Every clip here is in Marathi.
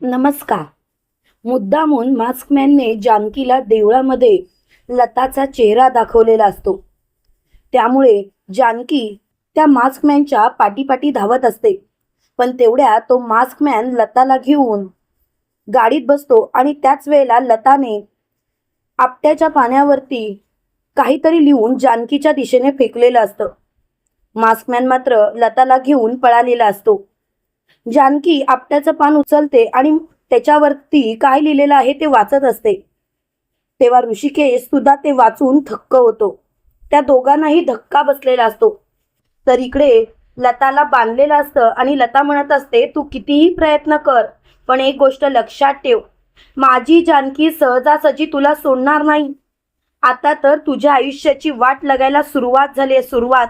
नमस्कार. मुद्दामून मास्कमॅनने जानकीला देवळामध्ये लताचा चेहरा दाखवलेला असतो. त्यामुळे जानकी त्या मास्कमॅनच्या पाठीपाठी धावत असते. पण तेवढ्या तो मास्कमॅन लताला घेऊन गाडीत बसतो आणि त्याच वेळेला लताने आपट्याच्या पाण्यावरती काहीतरी लिहून जानकीच्या दिशेने फेकलेलं असतं. मास्कमॅन मात्र लताला घेऊन पळालेला असतो. जानकी आपट्याचं पान उचलते आणि त्याच्यावरती काय लिहिलेलं आहे ते वाचत असते. तेव्हा ऋषिकेश सुद्धा ते वाचून थक्क होतो. त्या दोघांनाही धक्का बसलेला असतो. तर इकडे लताला बांधलेलं असतं आणि लता म्हणत असते तू कितीही प्रयत्न कर पण एक गोष्ट लक्षात ठेव. माझी जानकी सहजासहजी तुला सोडणार नाही. आता तर तुझ्या आयुष्याची वाट लगायला सुरुवात झाली आहे सुरुवात.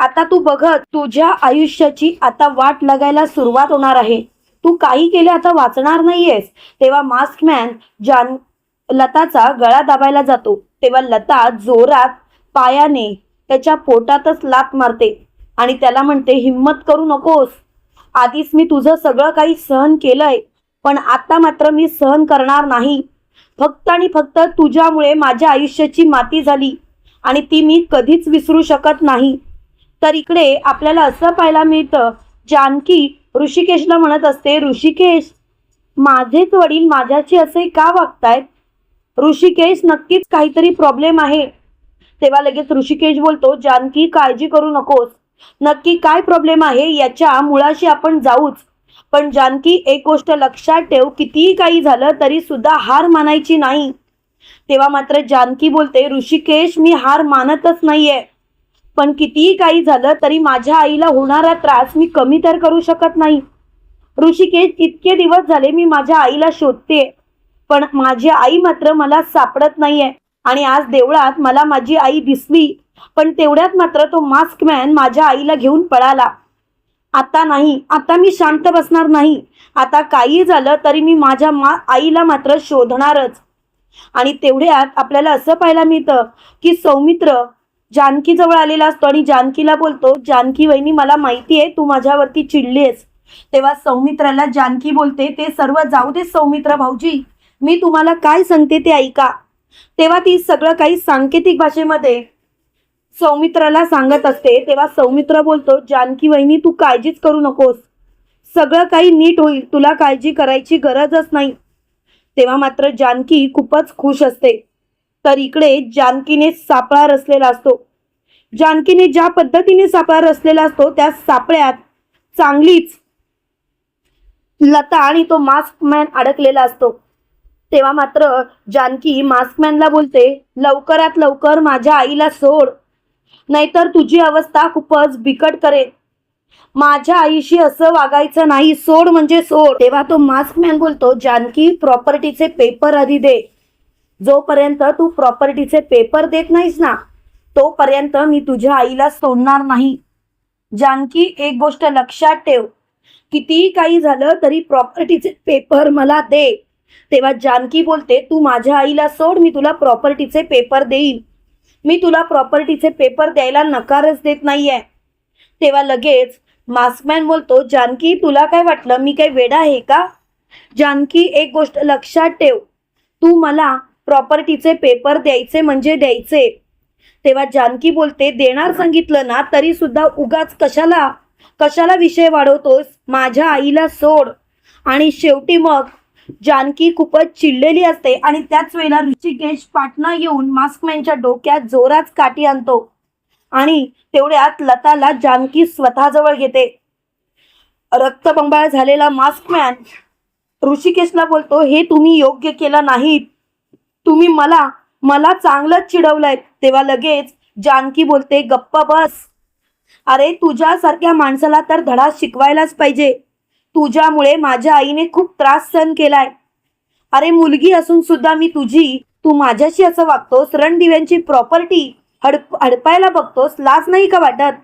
आता तू बघत तुझ्या आयुष्याची आता वाट लागायला सुरुवात होणार आहे. तू काही केले आता वाचणार नाहीयेस. तेव्हा मास्कमॅन जान लताचा गळा दाबायला जातो. तेव्हा लता जोरात पायाने त्याच्या पोटातच लात मारते आणि त्याला म्हणते हिम्मत करू नकोस. आधीच मी तुझं सगळं काही सहन केलंय पण आता मात्र मी सहन करणार नाही. फक्त आणि फक्त तुझ्यामुळे माझ्या आयुष्याची माती झाली आणि ती मी कधीच विसरू शकत नाही. तर इकडे आपल्याला असं पाहायला मिळतं जानकी ऋषिकेशला म्हणत असते ऋषिकेश माझेच वडील माझ्याशी असे का वागतायत? ऋषिकेश नक्कीच काहीतरी प्रॉब्लेम आहे. तेव्हा लगेच ऋषिकेश बोलतो जानकी काळजी करू नकोस. नक्की काय प्रॉब्लेम आहे याच्या मुळाशी आपण जाऊच. पण जानकी एक गोष्ट लक्षात ठेव कितीही काही झालं तरी सुद्धा हार मानायची नाही. तेव्हा मात्र जानकी बोलते ऋषिकेश मी हार मानतच नाहीये. पण कितीही काही झालं तरी माझ्या आईला होणारा त्रास मी कमी तर करू शकत नाही. ऋषिकेश इतके दिवस झाले मी माझ्या आईला शोधते पण माझी आई मात्र मला सापडत नाहीये. आणि आज देवळात मला माझी आई दिसली पण तेवढ्यात मात्र तो मास्क मॅन माझ्या आईला घेऊन पळाला. आता नाही आता मी शांत बसणार नाही. आता काही झालं तरी मी माझ्या मा आईला मात्र शोधणारच. आणि तेवढ्यात आपल्याला असं पाहायला मिळतं की सौमित्र जानकी जवळ आलेला असतो आणि जानकीला बोलतो जानकी वहिनी मला माहिती आहे तू माझ्यावरती चिडलीस तेव्हा सौमित्राला जानकी बोलते ते सर्व जाऊ दे सौमित्र भाऊजी मी तुम्हाला काय सांगते ते ऐका. तेव्हा ती सगळं काही सांकेतिक भाषेमध्ये सौमित्राला सांगत असते. तेव्हा सौमित्र बोलतो जानकी वहिनी तू काळजीच करू नकोस. सगळं काही नीट होईल तुला काळजी करायची गरजच नाही. तेव्हा मात्र जानकी खूपच खुश असते. तर इकडे जानकीने सापळा रचलेला असतो. जानकीने ज्या पद्धतीने सापळा रचलेला असतो त्या सापळ्यात चांगलीच लता आणि तो मास्कमॅन अडकलेला असतो. तेव्हा मात्र जानकी मास्कमॅनला बोलते लवकरात लवकर माझ्या आईला सोड. नाहीतर तुझी अवस्था खूपच बिकट करेल माझ्या आईशी असं वागायचं नाही सोड म्हणजे सोड. तेव्हा तो मास्कमॅन बोलतो जानकी प्रॉपर्टीचे पेपर आधी दे. जोपर्यंत तू प्रॉपर्टीचे पेपर देत नाहीस ना तोपर्यंत मी तुझ्या आईला सोडणार नाही. जानकी एक गोष्ट लक्षात ठेव. कितीही काही झालं तरी प्रॉपर्टीचे पेपर मला दे. तेव्हा जानकी बोलते तू माझ्या आईला सोड मी तुला प्रॉपर्टीचे पेपर देईन. मी तुला प्रॉपर्टीचे पेपर द्यायला नकारच देत नाहीये. तेव्हा लगेच मास्कमॅन बोलतो जानकी तुला काय वाटलं? मी काही वेडा आहे का? जानकी एक गोष्ट लक्षात ठेव. तू मला प्रॉपर्टीचे पेपर द्यायचे म्हणजे द्यायचे. तेव्हा जानकी बोलते देणार सांगितलं ना तरी सुद्धा उगाच कशाला कशाला विषय वाढवतोस? माझ्या आईला सोड. आणि शेवटी मग जानकी खूपच चिडलेली असते आणि त्याच वेळेला ऋषिकेश पाटणा येऊन मास्कमॅनच्या डोक्यात जोरात काठी आणतो. आणि तेवढ्यात लताला जानकी स्वतःजवळ घेते. रक्तबंबाळ झालेला मास्कमॅन ऋषिकेशला बोलतो हे तुम्ही योग्य केलं नाहीत. तुम्ही मला मला चांगलंच चिडवलंय. तेव्हा लगेच जानकी बोलते गप्प बस. अरे तुझ्यासारख्या माणसाला तर धडा शिकवायलाच पाहिजे. तुझ्यामुळे माझ्या आईने खूप त्रास सहन केलाय. अरे मुलगी असून सुद्धा मी तुझी तू माझ्याशी असं वागतोस रणदिव्यांची प्रॉपर्टी हडप हडपायला बघतोस लाज नाही का वाटत?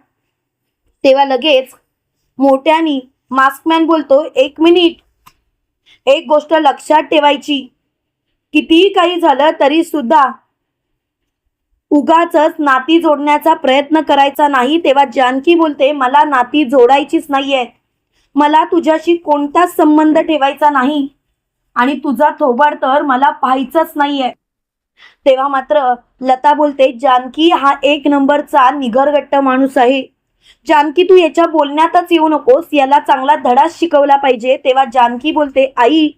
तेव्हा लगेच मोठ्यानी मास्कमॅन बोलतो एक मिनिट. एक गोष्ट लक्षात ठेवायची. कितीही काही झालं तरी सुद्धा उगाच नाती जोडण्याचा प्रयत्न करायचा नाही. तेव्हा जानकी बोलते मला नाती जोडायचीच नाहीये. मला तुझ्याशी कोणताच संबंध ठेवायचा नाही. आणि तुझा थोबाड तर मला पाहायचंच नाहीये. तेव्हा मात्र लता बोलते जानकी हा एक नंबरचा निगरगट्ट माणूस आहे. जानकी तू याच्या बोलण्यातच येऊ नकोस. याला चांगला धडा शिकवला पाहिजे. तेव्हा जानकी बोलते आई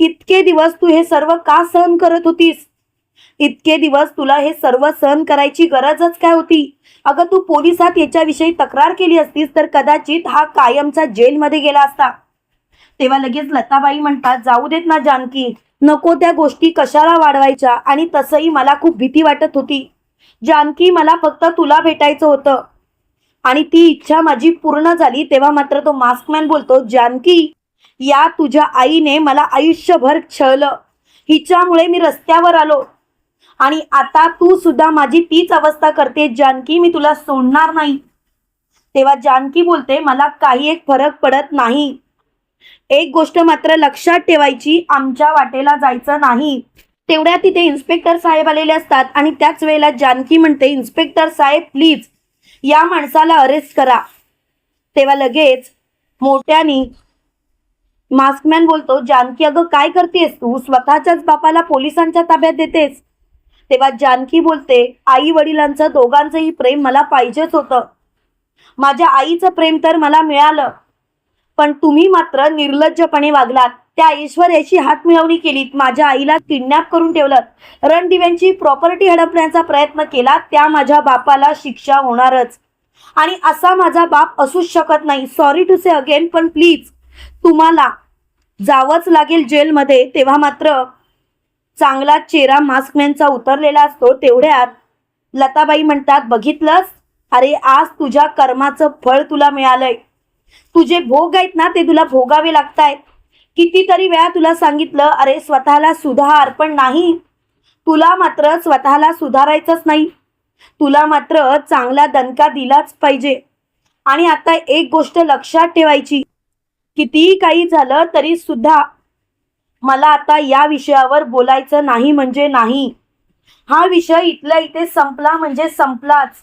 इतके दिवस तू हे सर्व का सहन करत होतीस? इतके दिवस तुला हे सर्व सहन करायची गरजच काय होती? अगं तू पोलिसात याच्याविषयी तक्रार केली असतीस तर कदाचित हा कायमचा जेलमध्ये गेला असता. तेव्हा लगेच लताबाई म्हणतात जाऊ देत ना जानकी नको त्या गोष्टी कशाला वाढवायच्या. आणि तसंही मला खूप भीती वाटत होती. जानकी मला फक्त तुला भेटायचं होतं. आणि ती इच्छा माझी पूर्ण झाली तेव्हा मात्र तो मास्कमॅन बोलतो जानकी या तुझ्या आईने मला आयुष्यभर छळलं. हिच्यामुळे मी रस्त्यावर आलो. आणि आता तू सुद्धा माझी तीच अवस्था करते जानकी मी तुला सोडणार नाही. तेव्हा जानकी बोलते मला काही एक फरक पडत नाही. एक गोष्ट मात्र लक्षात ठेवायची आमच्या वाटेला जायचं नाही. तेवढ्या तिथे इन्स्पेक्टर साहेब आलेले असतात आणि त्याच वेळेला जानकी म्हणते इन्स्पेक्टर साहेब प्लीज या माणसाला अरेस्ट करा. तेव्हा लगेच मोठ्यानी मास्कमॅन बोलतो जानकी अगं काय करतेस? तू स्वतःच्याच बापाला पोलिसांच्या ताब्यात देतेस. तेव्हा जानकी बोलते आई वडिलांचं दोघांचंही प्रेम मला पाहिजेच होतं. माझ्या आईचं प्रेम तर मला मिळालं. पण तुम्ही मात्र निर्लज्जपणे वागलात. त्या ऐश्वर्याची हात मिळवणी केलीत माझ्या आईला किडनॅप करून ठेवलं. रणदिव्यांची प्रॉपर्टी हडपण्याचा प्रयत्न केला त्या माझ्या बापाला शिक्षा होणारच. आणि असा माझा बाप असूच शकत नाही. सॉरी टू से अगेन पण प्लीज तुम्हाला जावंच लागेल जेलमध्ये तेव्हा मात्र चांगला चेहरा मास्कमॅनचा उतरलेला असतो. तेवढ्यात लताबाई म्हणतात बघितलंस? अरे आज तुझ्या कर्माचं फळ तुला मिळालंय. तुझे भोग आहेत ना ते तुला भोगावे लागतायत. कितीतरी वेळा तुला सांगितलं अरे स्वतःला सुधार पण नाही. तुला मात्र स्वतःला सुधारायचंच नाही. तुला मात्र चांगला दणका दिलाच पाहिजे. आणि आता एक गोष्ट लक्षात ठेवायची. कितीही काही झालं तरी सुद्धा मला आता या विषयावर बोलायचं नाही म्हणजे नाही. हा विषय इथल्या इथे संपला म्हणजे संपलाच.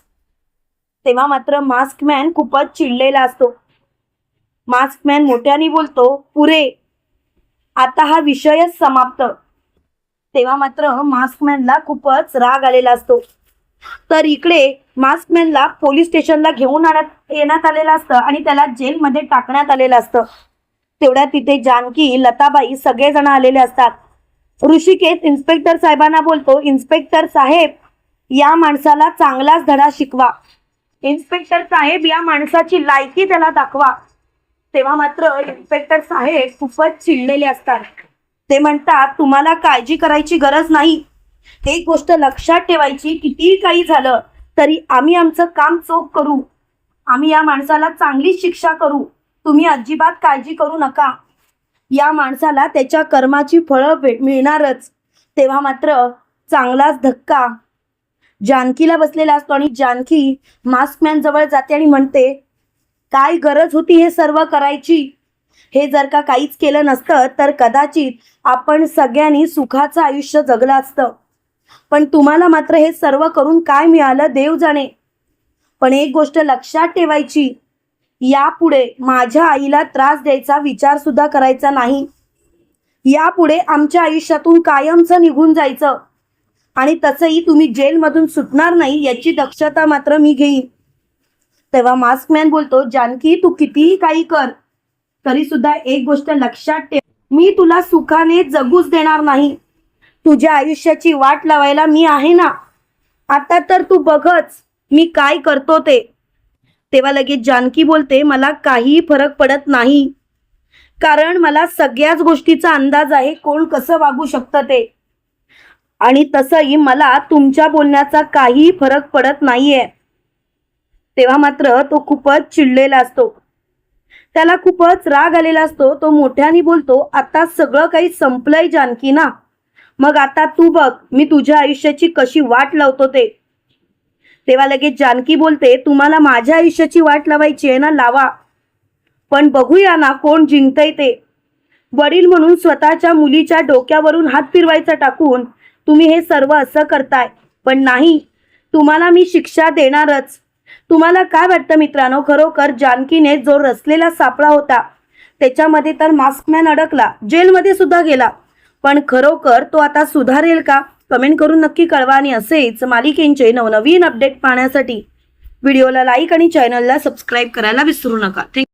तेव्हा मात्र मास्कमॅन खूपच चिडलेला असतो. मास्कमॅन मोठ्याने बोलतो पुरे आता हा विषयच समाप्त. तेव्हा मात्र मास्कमॅनला खूपच राग आलेला असतो. तर इकडे मास्कमॅनला पोलीस स्टेशनला घेऊन आणत येण्यात आलेलं असतं आणि त्याला जेलमध्ये टाकण्यात आलेलं असतं. तेवढ्या तिथे जानकी लताबाई सगळेजण आलेले असतात. ऋषिकेश इन्स्पेक्टर साहेबांना बोलतो इन्स्पेक्टर साहेब या माणसाला चांगलाच धडा शिकवा. इन्स्पेक्टर साहेब या माणसाची लायकी त्याला दाखवा. तेव्हा मात्र इन्स्पेक्टर साहेब खूपच चिडलेले असतात. ते म्हणतात तुम्हाला काळजी करायची गरज नाही. एक गोष्ट लक्षात ठेवायची कितीही काही झालं तरी आम्ही आमचं काम चोख करू. आम्ही या माणसाला चांगली शिक्षा करू. तुम्ही अजिबात काळजी करू नका. या माणसाला त्याच्या कर्माची फळं भेट मिळणारच. तेव्हा मात्र चांगलाच धक्का. जानकीला बसलेला असतो आणि जानकी मास्कमॅन जवळ जाते आणि म्हणते काय गरज होती हे सर्व करायची? हे जर का काहीच केलं नसतं तर कदाचित आपण सगळ्यांनी सुखाचं आयुष्य जगलं असतं. पण तुम्हाला मात्र हे सर्व करून काय मिळालं? देव जाणे. पण एक गोष्ट लक्षात ठेवायची यापुढे माझ्या आईला त्रास द्यायचा विचार सुद्धा करायचा नाही. यापुढे आमच्या आयुष्यातून कायमचं निघून जायचं. आणि तसंही तुम्ही जेलमधून सुटणार नाही याची दक्षता मात्र मी घेईन. तेव्हा मास्कमॅन बोलतो जानकी तू कितीही काही कर तरी सुद्धा एक गोष्ट लक्षात ठेव. मी तुला सुखाने जगूच देणार नाही. तुझ्या आयुष्याची वाट लावायला मी आहे ना? आता तर तू बघच मी काय करतो ते. तेव्हा लगेच जानकी बोलते मला काहीही फरक पडत नाही. कारण मला सगळ्याच गोष्टीचा अंदाज आहे कोण कसं वागू शकतं ते. आणि तसंही मला तुमच्या बोलण्याचा काही फरक पडत नाहीये. तेव्हा मात्र तो खूपच चिडलेला असतो. त्याला खूपच राग आलेला असतो तो मोठ्याने बोलतो आता सगळं काही संपलंय जानकी ना? मग आता तू बघ मी तुझ्या आयुष्याची कशी वाट लावतो ते. तेव्हा लगेच जानकी बोलते तुम्हाला माझ्या आयुष्याची वाट लावायची आहे ना लावा. पण बघूया ना कोण जिंकतय ते. वडील म्हणून स्वतःच्या मुलीच्या डोक्यावरून हात फिरवायचा टाकून तुम्ही हे सर्व असं करताय पण नाही. तुम्हाला मी शिक्षा देणारच. तुम्हाला काय वाटतं मित्रांनो? खरोखर जानकीने जो रचलेला सापळा होता त्याच्यामध्ये तर मास्कमॅन अडकला जेलमध्ये सुद्धा गेला. पण खरोखर तो आता सुधारेल का? कमेंट करून नक्की कळवा आणि असेच मालिकेंचे नवनवीन अपडेट पाहण्यासाठी. व्हिडिओला लाईक आणि चॅनलला सबस्क्राईब करायला विसरू नका. थँक्यू